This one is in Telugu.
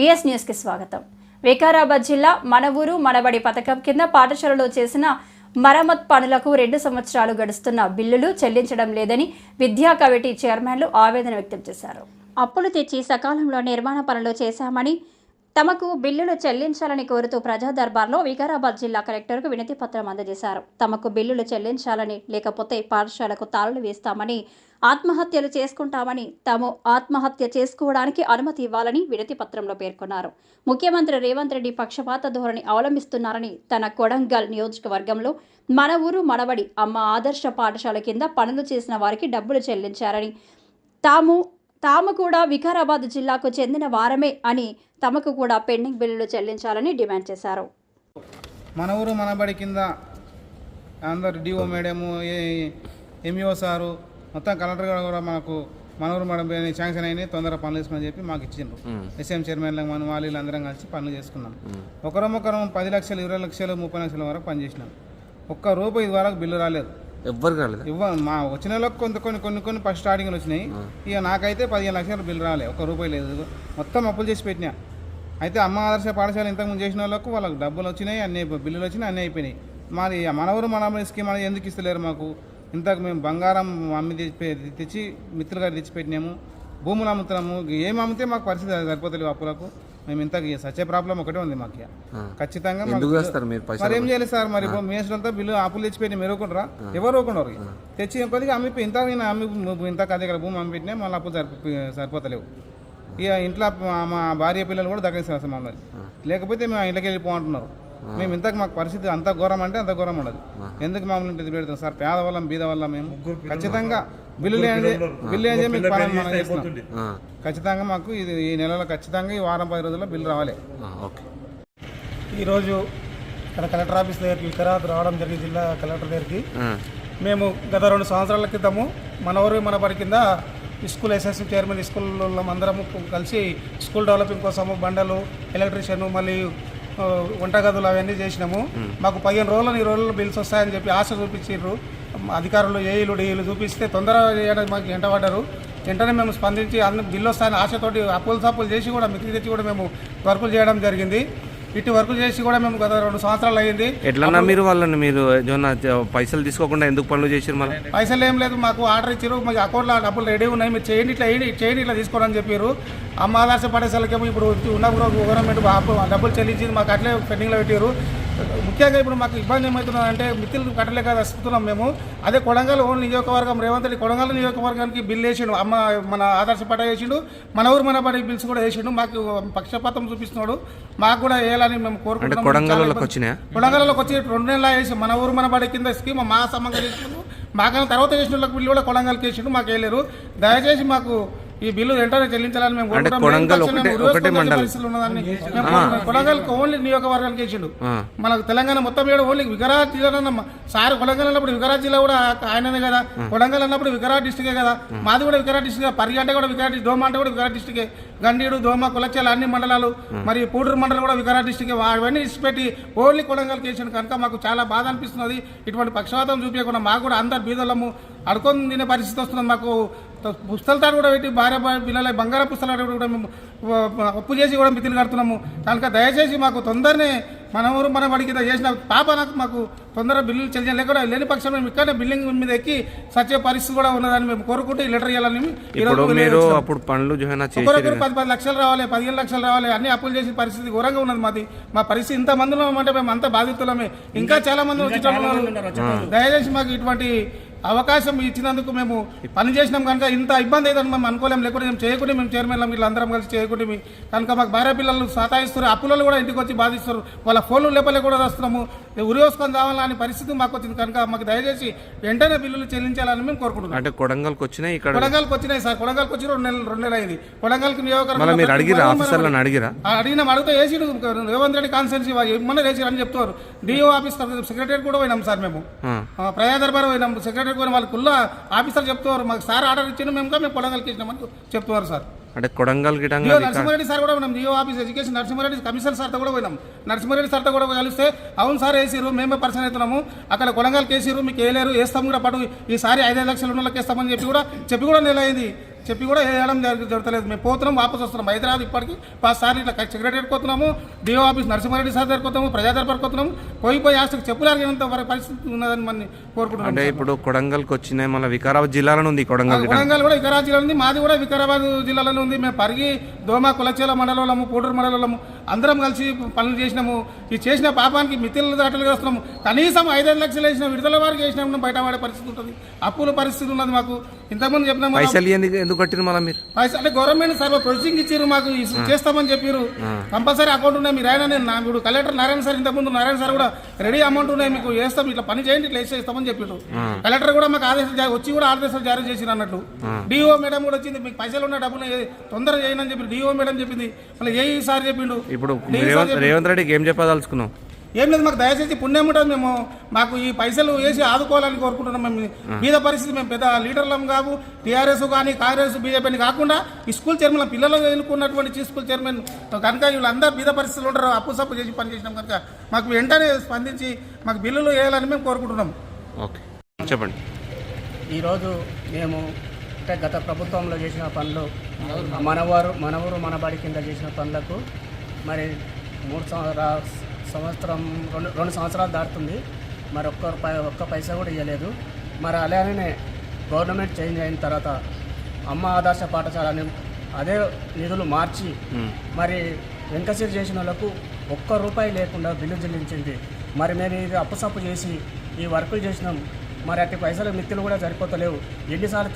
విఎస్ న్యూస్కి స్వాగతం. వికారాబాద్ జిల్లా మన ఊరు మనబడి పథకం కింద పాఠశాలలో చేసిన మరమ్మత్ పనులకు రెండు సంవత్సరాలు గడుస్తున్న బిల్లులు చెల్లించడం లేదని విద్యా కమిటీ చైర్మన్లు ఆవేదన వ్యక్తం చేశారు. అప్పులు తెచ్చి సకాలంలో నిర్మాణ పనులు చేశామని తమకు బిల్లులు చెల్లించాలని కోరుతూ ప్రజా దర్బార్లో వికారాబాద్ జిల్లా కలెక్టర్కు వినతి పత్రం అందజేశారు. తమకు బిల్లులు చెల్లించాలని లేకపోతే పాఠశాలకు తాళలు వేస్తామని ఆత్మహత్యలు చేసుకుంటామని తాము ఆత్మహత్య చేసుకోవడానికి అనుమతి ఇవ్వాలని వినతి పత్రంలో పేర్కొన్నారు. ముఖ్యమంత్రి రేవంత్ రెడ్డి పక్షపాత ధోరణి అవలంబిస్తున్నారని తన కొడంగల్ నియోజకవర్గంలో మన ఊరు మనబడి అమ్మ ఆదర్శ పాఠశాల కింద పనులు చేసిన వారికి డబ్బులు చెల్లించారని తాము తాము కూడా వికారాబాద్ జిల్లాకు చెందిన వారమే అని తమకు కూడా పెండింగ్ బిల్లులు చెల్లించాలని డిమాండ్ చేశారు. మన ఊరు మన బడి కింద అందరు డిఓ మేడము ఎంఈఓ సారు మొత్తం కలెక్టర్ గారు కూడా మనకు మన ఊరు మన బడి శాంక్షన్ అయినాయి తొందరగా పనులు చేసుకుని చెప్పి మాకు ఇచ్చిండ్రు. ఎస్ఎం చైర్మన్లకు మనం వాళ్ళు అందరం కలిసి పనులు చేసుకున్నాం. ఒకరం ఒకరం పది లక్షలు ఇరవై లక్షలు ముప్పై లక్షల వరకు పని చేసినాం ఒక్క రూపాయి ఇది వరకు బిల్లు రాలేదు. ఎవ్వరు కాలేదు? ఇవ్వ మా వచ్చిన వాళ్ళకి కొంత కొన్ని కొన్ని కొన్ని ఫస్ట్ స్టార్టింగ్లు వచ్చినాయి. ఇక నాకైతే పదిహేను లక్షల బిల్లు రాలే ఒక్క రూపాయి లేదు. మొత్తం అప్పులు చేసి పెట్టినా. అయితే అమ్మ ఆదర్శ పాఠశాల ఇంతకుముందు చేసిన వాళ్ళకు వాళ్ళకి డబ్బులు వచ్చినాయి అన్ని బిల్లులు వచ్చినాయి అన్నీ అయిపోయినాయి. మరి మన ఊరు మన స్కీమ్ అనేది ఎందుకు ఇస్తలేరు మాకు? ఇంతకు మేము బంగారం అమ్మి తెచ్చి తెచ్చి మిత్రులు గారు తెచ్చి పెట్టినాము. భూములు అమ్ముతున్నాము. ఏం అమ్మితే మాకు పరిస్థితి సరిపోతలేవు అప్పులకు. మేము ఇంత సచ్చే ప్రాబ్లం ఒకటే ఉంది మాకు. ఖచ్చితంగా మీరు ఏం చేయాలి సార్? మరి మేసులంతా బిల్లు అప్పులు తెచ్చిపోయి మీరు ఊరుకుంటారా? ఎవరు ఊరుకున్నారు తెచ్చి కొద్దిగా అమ్మి ఇంత నేను అమ్మి ఇంత కదే ఇక్కడ భూమి అమ్మి పెట్టినా మళ్ళీ అప్పులు సరిపో సరిపోతలేవు. ఇక ఇంట్లో మా- భార్య పిల్లలు కూడా దగ్గర సార్ మమ్మల్ని. లేకపోతే మేము ఆ ఇంట్లోకి వెళ్ళిపోమంటున్నారు. మేము ఇంతకు మాకు పరిస్థితి అంత ఘోరం అంటే అంత ఘోరం ఉండదు. ఎందుకు మమ్మల్ని ఇంటికి పెడతాం సార్? పేద వాళ్ళం బీద వల్ల మేము ఖచ్చితంగా బిల్లు ఖచ్చితంగా మాకు ఇది ఈ నెలలో ఖచ్చితంగా ఈ వారం పది రోజుల్లో బిల్లు రావాలి. ఓకే. ఈరోజు ఇక్కడ కలెక్టర్ ఆఫీస్ దగ్గరికి వికారాబాద్ రావడం జరిగింది జిల్లా కలెక్టర్ దగ్గరికి. మేము గత రెండు సంవత్సరాల క్రితము మన ఊరు మన పడి కింద స్కూల్ ఎస్ఎస్సి చైర్మన్ స్కూల్లో అందరము కలిసి స్కూల్ డెవలపింగ్ కోసము బండలు ఎలక్ట్రీషియన్ మళ్ళీ వంటగదులు అవన్నీ చేసినాము. మాకు పదిహేను రోజులు ఈ రోజుల్లో బిల్స్ వస్తాయని చెప్పి ఆశ చూపించారు అధికారులు ఏఈలు డీఈలు చూపిస్తే తొందరగా చేయడానికి మాకు ఎంటబడ్డారు. వెంటనే మేము స్పందించి అన్ని బిల్లు వస్తాయని ఆశతోటి అప్పులు సప్పులు చేసి కూడా మితికి తెచ్చి కూడా మేము వర్కులు చేయడం జరిగింది. ఇటు వర్కులు చేసి కూడా మేము గత రెండు సంవత్సరాలు అయ్యింది ఎట్లన్నా మీరు వాళ్ళని మీరు పైసలు తీసుకోకుండా ఎందుకు పనులు చేసారు మళ్ళీ? పైసలు ఏం లేదు మాకు ఆర్డర్ ఇచ్చారు మాకు అకౌంట్లో డబ్బులు రెడీ ఉన్నాయి మీరు చేయండి ఇట్లా చేయండి ఇట్లా తీసుకోవడం చెప్పారు అమ్మ ఆదర్శ పాఠశాలకేమో ఇప్పుడు ఉన్న గవర్నమెంట్ డబ్బులు చెల్లించి మాకు అట్లే పెండింగ్లో పెట్టారు ముఖ్యంగా ఇప్పుడు మాకు ఇబ్బంది ఏమవుతున్నదంటే మిత్రులు కట్టలేక వస్తున్నాం మేము. అదే కొడంగల్ ఓన్లీ నియోజకవర్గం. రేవంత్ రెడ్డి కొడంగల్ నియోజకవర్గానికి బిల్ వేసిండు. అమ్మ మన ఆదర్శ పాట వేసిండు. మన ఊరు మన బడి బిల్స్ కూడా వేసిండు. మాకు పక్షపాతం చూపిస్తున్నాడు. మాకు కూడా వేయాలని మేము అంటే కోరుకుంటున్నాం. కొడంగల్లోకి చాలా వచ్చినాయా? కొడంగల్లోకి వచ్చి రెండు నెలలు వేసి మన ఊరు మన బడి కింద స్కీమ్ మా సమంగా చేసినాము మాకన్నా తర్వాత చేసిన వాళ్ళకి బిల్లు కూడా కొడంగల్కి వేసిండు. మాకు వేయలేరు. దయచేసి మాకు ఈ బిల్లు వెంటనే చెల్లించాలని మేము అంటే. కొడంగల్ ఒకటే- ఒకటే మండలం. కొడంగల్కి ఓన్లీ నియోజకవర్గానికి ఆ, మనకు తెలంగాణ మొత్తం ఏడు ఓన్లీ వికారాబాద్ జిల్లా సార్ కొడంగల్ అన్నప్పుడు వికారాబాద్ జిల్లా కూడా ఆయననే కదా. కొడంగల్ అన్నప్పుడు వికారాబాద్ డిస్టికే కదా. మాది కూడా వికారాబాద్ డిస్టిక్ పరి అంటే కూడా వికారాబాద్ డిస్టిక్ దోమ అంటే కూడా వికారాబాద్ డిస్టికే గండీడు దోమ కులచాల అన్ని మండలాలు. మరి పూడూరు మండలం కూడా వికారాబాద్ డిస్టిక్ అవన్నీ ఇచ్చిపెట్టి ఓన్లీ కొడంగల్కి వేసాడు కనుక మాకు చాలా బాధ అనిపిస్తున్నది. ఇటువంటి పక్షపాతం చూపించకుండా మాకు కూడా అందరు బీదలము అడుకొని తినే పరిస్థితి వస్తుంది మాకు. పుస్తకాలు కూడా పెట్టి భార్య పిల్లల బంగారం పుస్తకాలు కూడా మేము అప్పు చేసి కూడా మితిలు కడుతున్నాము. కనుక దయచేసి మాకు తొందరనే మన ఊరు మన బడి కింద చేసిన పాప నాకు మాకు తొందరగా బిల్లులు చెల్లించాలి లేకుండా లేని పక్షం మేము ఇక్కడనే బిల్డింగ్ మీద ఎక్కి సచ్చే పరిస్థితి కూడా ఉన్నదని మేము కోరుకుంటూ ఈ లెటర్ ఇవ్వాలని ఇప్పుడు మీరు అప్పుడు పనులు ఒకరొకరు పది పది లక్షలు రావాలి పదిహేను లక్షలు రావాలి అన్ని అప్పులు చేసిన పరిస్థితి ఘోరంగా ఉన్నది మాది. మా పరిస్థితి ఇంత మందిలో అంటే మేము అంత బాధితులమే. ఇంకా చాలా మంది వచ్చేటప్పుడు దయచేసి మాకు ఇటువంటి అవకాశం ఇచ్చినందుకు మేము పని చేసినాం కనుక ఇంత ఇబ్బంది అవుతుందని మేము అనుకోలేం లేకుంటే మేము చేయకుండా మేము చైర్మన్లం వీళ్ళు అందరం కలిసి చేయకుండా కనుక మాకు భార్య పిల్లలు సతాయిస్తారు అప్పులలో కూడా ఇంటికి వచ్చి బాధిస్తారు వాళ్ళ ఫోన్లు లేపలే కూడా వస్తున్నాము ఉరి వేసుకొని రావాలని పరిస్థితి మాకు వచ్చింది. కనుక మాకు దయచేసి వెంటనే బిల్లులు చెల్లించాలని మేము కోరుకుంటున్నాం. అంటే కొడంగల్కి వచ్చినాయి ఇక్కడ? కొడంగల్కి వచ్చినాయి సార్. కొడంగల్కి వచ్చి రెండు నెలలు రెండు నెలలు అయింది కొడంగల్కి నియోజకవర్గం అడిగిరా ఆఫీసర్లను అడిగిరా? అడిగిన. అడిగితే వేసిడు రేవంత్ రెడ్డి కాన్స్టెన్సీ ఏమన్నా వేసిరు అని చెప్తారు డిఓ ఆఫీస్ సెక్రటరీ కూడా పోయినాం సార్ మేము. ఆ, ఆ, ప్రజా దర్బార్ పోయినాం. సెక్రటరీ పోయిన వాళ్ళకి కుల్ల ఆఫీసర్ చెప్తారు మాకు సార్ ఆర్డర్ ఇచ్చిన మేము మేము కొడంగల్కి ఇచ్చినామని చెప్తున్నారు సార్. అంటే కొడంగల్ గిటంగా నరసింహారెడ్డి సార్ కూడా పోయినాం. DO office education Narasimhareddy commissioner సార్తో కూడా పోయినాం. నరసింహారెడ్డి సార్తో కూడా కలిస్తే అవును సార్ వేసిరు మేమే పర్సన్ అవుతున్నాము. అక్కడ కొలంగాలకి వేసిరు మీకు వేయలేరు వేస్తాము కూడా పాటు ఈసారి ఐదైదు లక్షలు ఉన్న వాళ్ళకి వేస్తామని చెప్పి కూడా చెప్పి కూడా నెల అయింది చెప్పి కూడా వేయడం జరుగు జరుగుతలేదు మేము పోతున్నాం వాపస్ వస్తున్నాం. హైదరాబాద్ ఇప్పటికి పాస్ సార్ ఇట్లా సెక్రటరీ పోతున్నాము డిఓ ఆఫీస్ నరసింహారెడ్డి సార్ దగ్గరికి పోతాము ప్రజా దర్బార్కి పోతున్నాము. పోయి పోయి వరకు పరిస్థితి ఉన్నదని మనం కోరుకుంటున్నాం అంటే ఇప్పుడు కొడంగల్కి వచ్చినాయి మళ్ళీ వికారాబాద్ జిల్లాలోనే ఉంది కొడంగల్. వరంగల్ కూడా వికారాబాద్ జిల్లా ఉంది మాది కూడా వికారాబాద్ జిల్లాలో ఉంది. మేము పరిగి దోమ కులచేల మండలంలో పూడూరు మండలంలో అందరం కలిసి పనులు చేసినాము. ఈ చేసిన పాపానికి మిత్రులు దాటలు వస్తున్నాము కనీసం ఐదైదు లక్షలు వేసిన విడుదల వారికి వేసినాము బయట పడే పరిస్థితి ఉంటుంది. అప్పుల పరిస్థితి ఉన్నది మాకు. ఇంతకుముందు చెప్పినాము పైసలు ఎందుకు మీరు? పైసలు అంటే గవర్నమెంట్ సర్వ ప్రొసీజింగ్ ఇచ్చారు మాకు. చేస్తామని చెప్పారు కంపల్సరీ అకౌంట్ ఉన్నాయి. మీరు ఆయన నేను ఇప్పుడు కలెక్టర్ నారాయణ సార్ ఇంతకుముందు నారాయణ సార్ కూడా రెడీ అమౌంట్ ఉన్నాయి. మీకు వేస్తాం. ఇట్లా పని చేయండి ఇట్లా వేస్తే ఇస్తామని చెప్పారు కలెక్టర్ కూడా మాకు ఆదేశాలు జారీ- వచ్చి కూడా ఆదేశాలు జారీ చేసిన అన్నట్లు డిఓ మేడం కూడా వచ్చింది. మీకు పైసలు ఉన్న డబ్బులు తొందరగా చేయండి అని చెప్పి డిఓ మేడం చెప్పింది. మళ్ళీ ఏ సార్ చెప్పిండు. ఇప్పుడు రేవంత్. రేవంత్ రెడ్డికి ఏం చెప్పదలుచుకున్నాం ఏం లేదు మాకు దయచేసి పుణ్యం ఉంటుంది మేము మాకు ఈ పైసలు వేసి ఆదుకోవాలని కోరుకుంటున్నాం. మేము మీద పరిస్థితి మేము పెద్ద లీడర్లం కావు టీఆర్ఎస్ కానీ కాంగ్రెస్ బీజేపీని కాకుండా ఈ స్కూల్ చైర్మన్ పిల్లలు ఎన్నుకున్నటువంటి చీఫ్ స్కూల్ చైర్మన్ కనుక వీళ్ళందరూ బీద పరిస్థితులు ఉంటారు అప్పు సప్పు చేసి పనిచేసినాం కనుక మాకు వెంటనే స్పందించి మాకు బిల్లులు వేయాలని మేము కోరుకుంటున్నాం. ఓకే. చెప్పండి. ఈరోజు మేము అంటే గత ప్రభుత్వంలో చేసిన పనులు మనవారు మనవరు మనబడి కింద చేసిన పనులకు మరి మూడు సంవత్సర సంవత్సరం రెండు రెండు సంవత్సరాలు దాటుతుంది. మరి ఒక్క రూపాయి ఒక్క పైసా కూడా ఇవ్వలేదు మరి అలానే గవర్నమెంట్ చేంజ్ అయిన తర్వాత అమ్మ ఆదర్శ పాఠశాలని అదే నిధులు మార్చి మరి వెంకసీర్ చేసిన వాళ్ళకు ఒక్క రూపాయి లేకుండా బిల్లు చెల్లించింది. మరి మేము ఇది అప్పుసప్పు చేసి ఈ వర్కులు చేసినాం. మరి అట్టి పైసలు మిత్తులు కూడా సరిపోతలేవు. ఎన్నిసార్లు